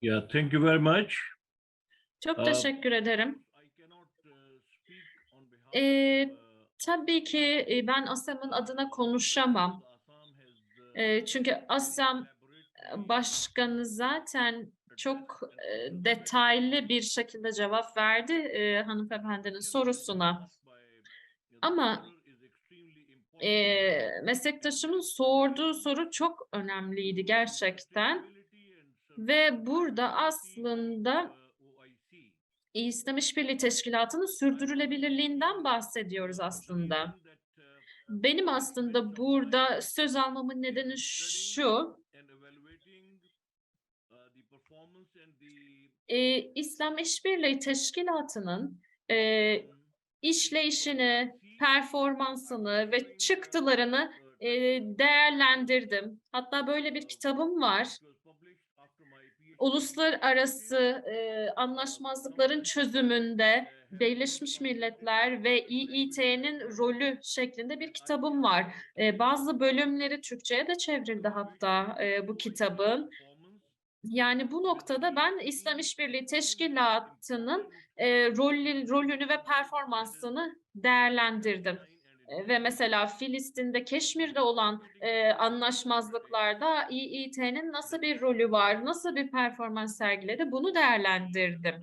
Yeah, thank you very much. Çok Aa, teşekkür ederim. Uh, Ee, uh, Tabii ki e, ben ASEM'in adına konuşamam. Uh, E, çünkü elaborately, başkanı zaten çok e, detaylı bir şekilde cevap verdi e, hanımefendinin sorusuna. Ama e, meslektaşımın sorduğu soru çok önemliydi gerçekten. Ve burada aslında İslam İşbirliği Teşkilatı'nın sürdürülebilirliğinden bahsediyoruz aslında. Benim aslında burada söz almamın nedeni şu, e, İslam İşbirliği Teşkilatı'nın e, işleyişini, performansını ve çıktılarını e, değerlendirdim. Hatta böyle bir kitabım var. Uluslararası e, anlaşmazlıkların çözümünde Birleşmiş Milletler ve İİT'nin rolü şeklinde bir kitabım var. E, bazı bölümleri Türkçe'ye de çevrildi hatta e, bu kitabın. Yani bu noktada ben İslam İşbirliği Teşkilatı'nın e, rolü, rolünü ve performansını değerlendirdim. E, Ve mesela Filistin'de, Keşmir'de olan e, anlaşmazlıklarda İİT'nin nasıl bir rolü var, nasıl bir performans sergiledi bunu değerlendirdim.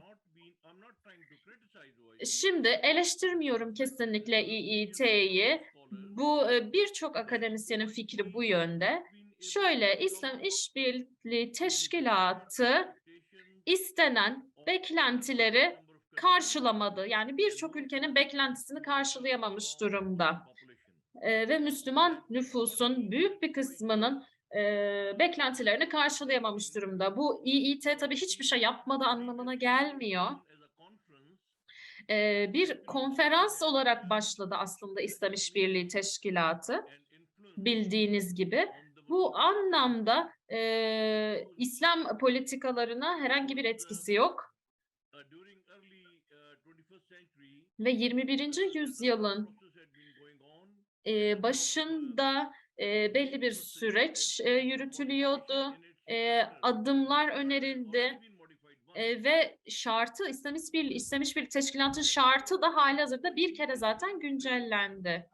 Şimdi eleştirmiyorum kesinlikle İİT'yi. Bu e, birçok akademisyenin fikri bu yönde. Şöyle İslam İşbirliği Teşkilatı istenen beklentileri karşılamadı. Yani birçok ülkenin beklentisini karşılayamamış durumda. Ee, ve Müslüman nüfusun büyük bir kısmının e, beklentilerini karşılayamamış durumda. Bu İİT tabii hiçbir şey yapmadı anlamına gelmiyor. Ee, bir konferans olarak başladı aslında İslam İşbirliği Teşkilatı bildiğiniz gibi. Bu anlamda e, İslam politikalarına herhangi bir etkisi yok. Ve 21. yüzyılın e, başında e, belli bir süreç e, yürütülüyordu. E, adımlar önerildi. E, ve şartı İslam İşbirliği, İslam İşbirliği Teşkilatı'nın şartı da halihazırda bir kere zaten güncellendi.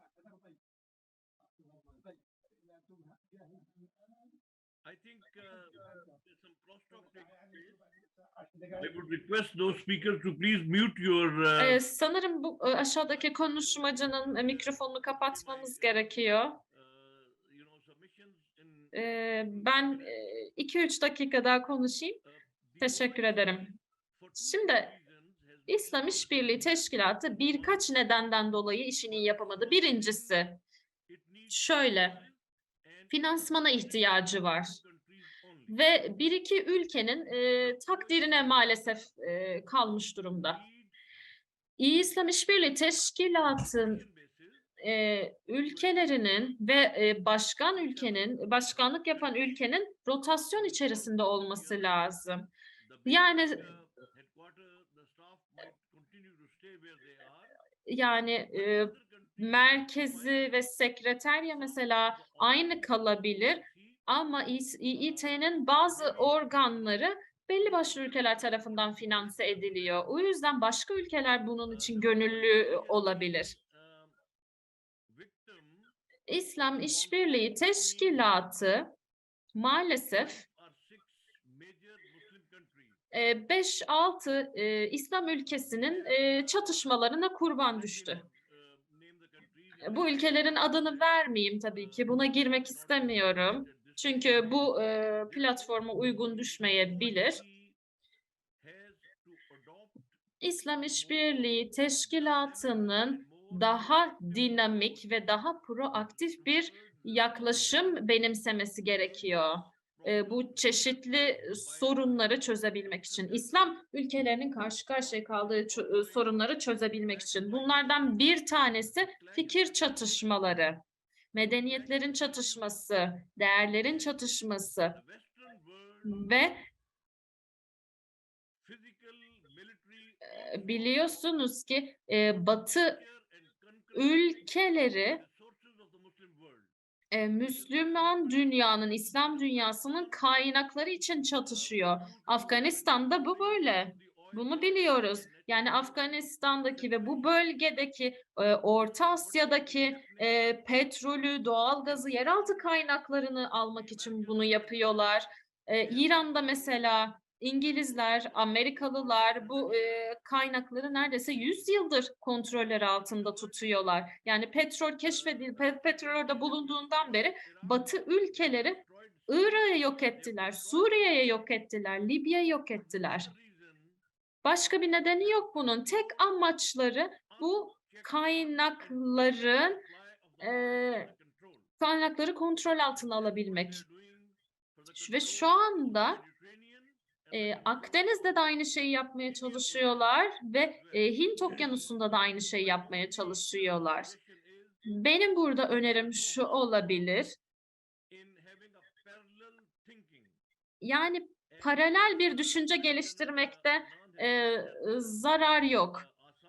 I think uh. I would request those speakers to please mute your uh, Ee, sanırım bu e, aşağıdaki konuşmacının e, mikrofonunu kapatmamız gerekiyor. uh, Ee, ben 2-3 dakika daha konuşayım. uh, Teşekkür ederim. Şimdi İslam İşbirliği Teşkilatı birkaç nedenden dolayı işini yapamadı. Birincisi şöyle, finansmana ihtiyacı var. Ve bir iki ülkenin e, takdirine maalesef e, kalmış durumda. İyi İslam İşbirliği Teşkilatı'nın e, ülkelerinin ve e, başkan ülkenin, başkanlık yapan ülkenin rotasyon içerisinde olması lazım. Yani yani e, merkezi ve sekreterya mesela aynı kalabilir ama İİT'nin bazı organları belli başlı ülkeler tarafından finanse ediliyor. O yüzden başka ülkeler bunun için gönüllü olabilir. İslam İşbirliği Teşkilatı maalesef are six major Muslim countries. 5-6 e, İslam ülkesinin e, çatışmalarına kurban düştü. Bu ülkelerin adını vermeyeyim tabii ki. Buna girmek istemiyorum. Çünkü bu e, platforma uygun düşmeyebilir. İslam İşbirliği Teşkilatı'nın daha dinamik ve daha proaktif bir yaklaşım benimsemesi gerekiyor. E, bu çeşitli sorunları çözebilmek için, İslam ülkelerinin karşı karşıya kaldığı sorunları çözebilmek için. Bunlardan bir tanesi fikir çatışmaları, medeniyetlerin çatışması, değerlerin çatışması ve e, biliyorsunuz ki e, Batı ülkeleri e, Müslüman dünyanın, İslam dünyasının kaynakları için çatışıyor. Afganistan'da bu böyle. Bunu biliyoruz. Yani Afganistan'daki ve bu bölgedeki, e, Orta Asya'daki e, petrolü, doğalgazı, yeraltı kaynaklarını almak için bunu yapıyorlar. E, İran'da mesela İngilizler, Amerikalılar bu e, kaynakları neredeyse 100 yıldır kontrolleri altında tutuyorlar. Yani petrol keşfedil, pe- petrol orada bulunduğundan beri Batı ülkeleri Irak'ı yok ettiler, Suriye'yi yok ettiler, Libya'yı yok ettiler. Başka bir nedeni yok bunun. Tek amaçları bu kaynakların eee, kaynakları kontrol altına alabilmek. Ve şu anda e, Akdeniz'de de aynı şeyi yapmaya çalışıyorlar ve e, Hint Okyanusu'nda da aynı şeyi yapmaya çalışıyorlar. Benim burada önerim şu olabilir. Yani paralel bir düşünce geliştirmekte e, zarar yok.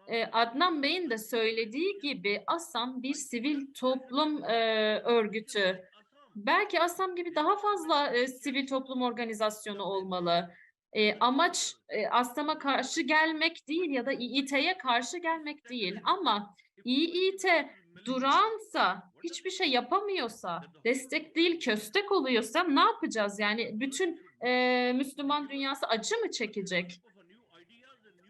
E, Adnan Bey'in de söylediği gibi ASAM bir sivil toplum e, örgütü. Belki ASAM gibi daha fazla e, sivil toplum organizasyonu olmalı. E, amaç e, ASAM'a karşı gelmek değil ya da İİT'ye karşı gelmek değil. Ama İİT duransa, hiçbir şey yapamıyorsa, destek değil köstek oluyorsa ne yapacağız? Yani bütün e, Müslüman dünyası acı mı çekecek?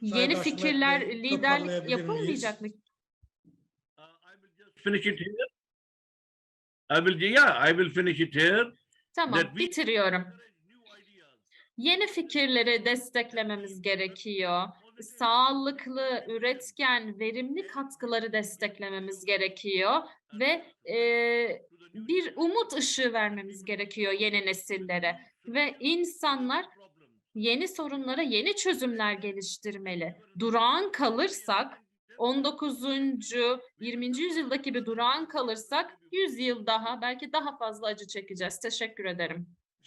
Yeni fikirler, liderlik yapılmayacak mı? miyiz? Finish it here. I will, yeah, I will finish it here. Tamam, That we- bitiriyorum. Yeni fikirleri desteklememiz gerekiyor. Sağlıklı, üretken, verimli katkıları desteklememiz gerekiyor ve e, bir umut ışığı vermemiz gerekiyor yeni nesillere ve insanlar yeni sorunlara yeni çözümler geliştirmeli. Durağan kalırsak 19. 20. yüzyıldaki bir durağan kalırsak 100 yıl daha belki daha fazla acı çekeceğiz. Teşekkür ederim.